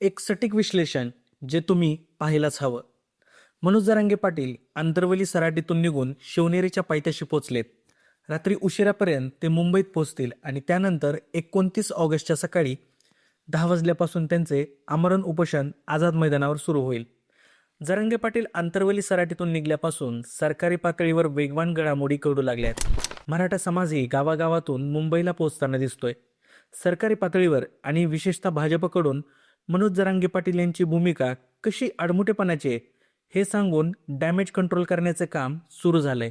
एक सटीक विश्लेषण जे तुम्ही पाहायलाच हवं. मनोज जरांगे पाटील आंतरवली सराटीतून निघून शिवनेरीच्या पायथ्याशी पोचलेत रात्री उशिरापर्यंत ते मुंबईत पोहोचतील आणि त्यानंतर एकोणतीस ऑगस्टच्या सकाळी दहा वाजल्यापासून त्यांचे आमरण उपोषण आझाद मैदानावर सुरू होईल. जरांगे पाटील आंतरवली सराटीतून निघल्यापासून सरकारी पातळीवर वेगवान घडामोडी करू लागल्यात. मराठा समाजही गावागावातून मुंबईला पोहोचताना दिसतोय. सरकारी पातळीवर आणि विशेषतः भाजपकडून मनोज जरांगे पाटील यांची भूमिका कशी आडमुठेपणाची आहे हे सांगून डॅमेज कंट्रोल करण्याचे काम सुरू झालंय.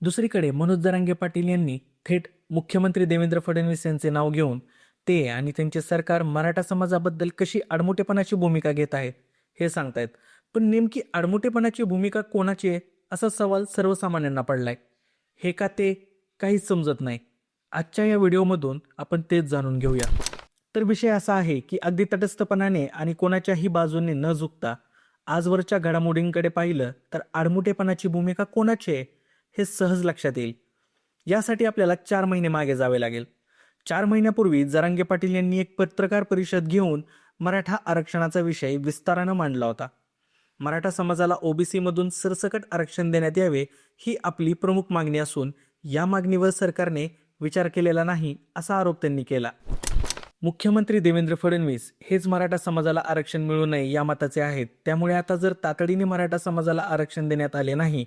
दुसरीकडे मनोज जरांगे पाटील यांनी थेट मुख्यमंत्री देवेंद्र फडणवीस यांचे नाव घेऊन ते आणि त्यांचे सरकार मराठा समाजाबद्दल कशी आडमुठेपणाची भूमिका घेत आहे हे सांगतायत. पण नेमकी आडमुठेपणाची भूमिका कोणाची आहे असा सवाल सर्वसामान्यांना पडलाय. हे का ते काहीच समजत नाही. आजच्या या व्हिडिओमधून आपण तेच जाणून घेऊया. तर विषय असा आहे की अगदी तटस्थपणाने आणि कोणाच्याही बाजूने न झुकता आजवरच्या घडामोडींकडे पाहिलं तर आडमुठेपणाची भूमिका कोणाची आहे हे सहज लक्षात येईल. यासाठी आपल्याला चार महिने मागे जावे लागेल. चार महिन्यापूर्वी जरांगे पाटील यांनी एक पत्रकार परिषद घेऊन मराठा आरक्षणाचा विषय विस्तारानं मांडला होता. मराठा समाजाला ओबीसीमधून सरसकट आरक्षण देण्यात यावे ही आपली प्रमुख मागणी असून या मागणीवर सरकारने विचार केलेला नाही असा आरोप त्यांनी केला. मुख्यमंत्री देवेंद्र फडणवीस हेच मराठा समाजाला आरक्षण मिळू नये या मताचे आहेत. त्यामुळे आता जर तातडीने मराठा समाजाला आरक्षण देण्यात आले नाही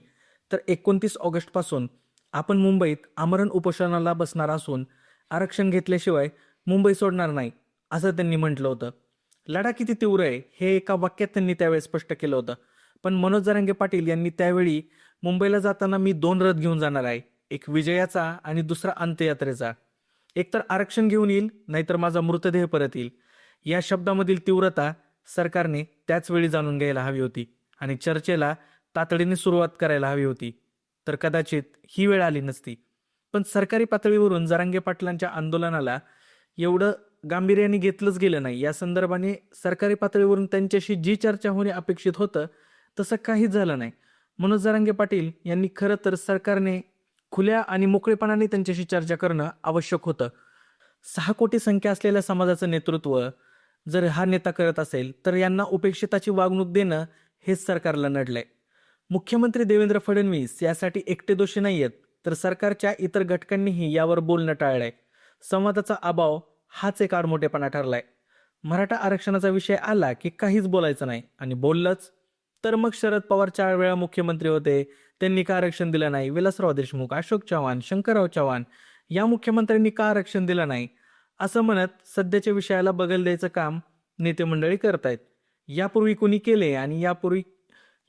तर एकोणतीस ऑगस्टपासून आपण मुंबईत आमरण उपोषणाला बसणार असून आरक्षण घेतल्याशिवाय मुंबई सोडणार नाही असं त्यांनी म्हटलं होतं. लढा किती तीव्र आहे हे एका वाक्यात त्यांनी त्यावेळी स्पष्ट केलं होतं. पण मनोज जरांगे पाटील यांनी त्यावेळी मुंबईला जाताना मी दोन रथ घेऊन जाणार आहे एक विजयाचा आणि दुसरा अंत्ययात्रेचा. एकतर आरक्षण घेऊन येईल नाहीतर माझा मृतदेह परत येईल. या शब्दामधील तीव्रता सरकारने त्याच वेळी जाणून घ्यायला हवी होती आणि चर्चेला तातडीने सुरुवात करायला हवी होती. तर कदाचित ही वेळ आली नसती. पण सरकारी पातळीवरून जरांगे पाटलांच्या आंदोलनाला एवढं गांभीर्याने घेतलंच गेलं नाही. या संदर्भाने सरकारी पातळीवरून त्यांच्याशी जी चर्चा होणे अपेक्षित होतं तसं काहीच झालं नाही. मनोज जरांगे पाटील यांनी खरं तर सरकारने खुल्या आणि मोकळेपणाने त्यांच्याशी चर्चा करणं आवश्यक होतं. सहा कोटी संख्या असलेल्या समाजाचं नेतृत्व जर हा नेता करत असेल तर यांना उपेक्षिताची वागणूक देणं हेच सरकारला नडलंय. मुख्यमंत्री देवेंद्र फडणवीस यासाठी एकटे दोषी नाही आहेत तर सरकारच्या इतर घटकांनीही यावर बोलणं टाळलंय. संवादाचा अभाव हाच एक आडमोठेपणा ठरलाय. मराठा आरक्षणाचा विषय आला की काहीच बोलायचं नाही आणि बोललंच तर मग शरद पवार चार वेळा मुख्यमंत्री होते. त्यांनी का आरक्षण दिलं नाही? विलासराव देशमुख अशोक चव्हाण शंकरराव चव्हाण या मुख्यमंत्र्यांनी का आरक्षण दिलं नाही? असं म्हणत सध्याच्या विषयाला बगल द्यायचं काम नेते मंडळी करतायत. यापूर्वी कोणी केले आणि यापूर्वी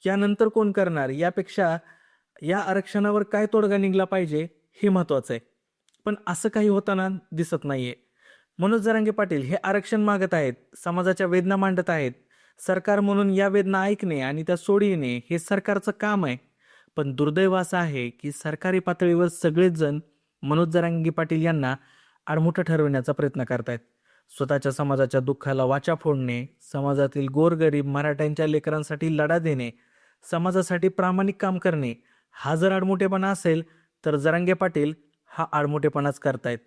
यानंतर कोण करणार? यापेक्षा या आरक्षणावर काय तोडगा निघला पाहिजे हे महत्वाचं आहे पण असं काही होताना दिसत नाहीये. मनोज जरांगे पाटील हे आरक्षण मागत आहेत. समाजाच्या वेदना मांडत आहेत. सरकार म्हणून या वेदना ऐकणे आणि त्या सोडविणे हे सरकारचं काम आहे. पण दुर्दैव असं आहे की सरकारी पातळीवर सगळेच जण मनोज जरांगी पाटील यांना आडमुठं ठरवण्याचा प्रयत्न करतायत. स्वतःच्या समाजाच्या दुःखाला वाचा फोडणे समाजातील गोरगरीब मराठ्यांच्या लेकरांसाठी लढा देणे समाजासाठी प्रामाणिक काम करणे हा जर आडमुठेपणा असेल तर जरांगे पाटील हा आडमुठेपणाच करतायत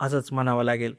असंच म्हणावं लागेल.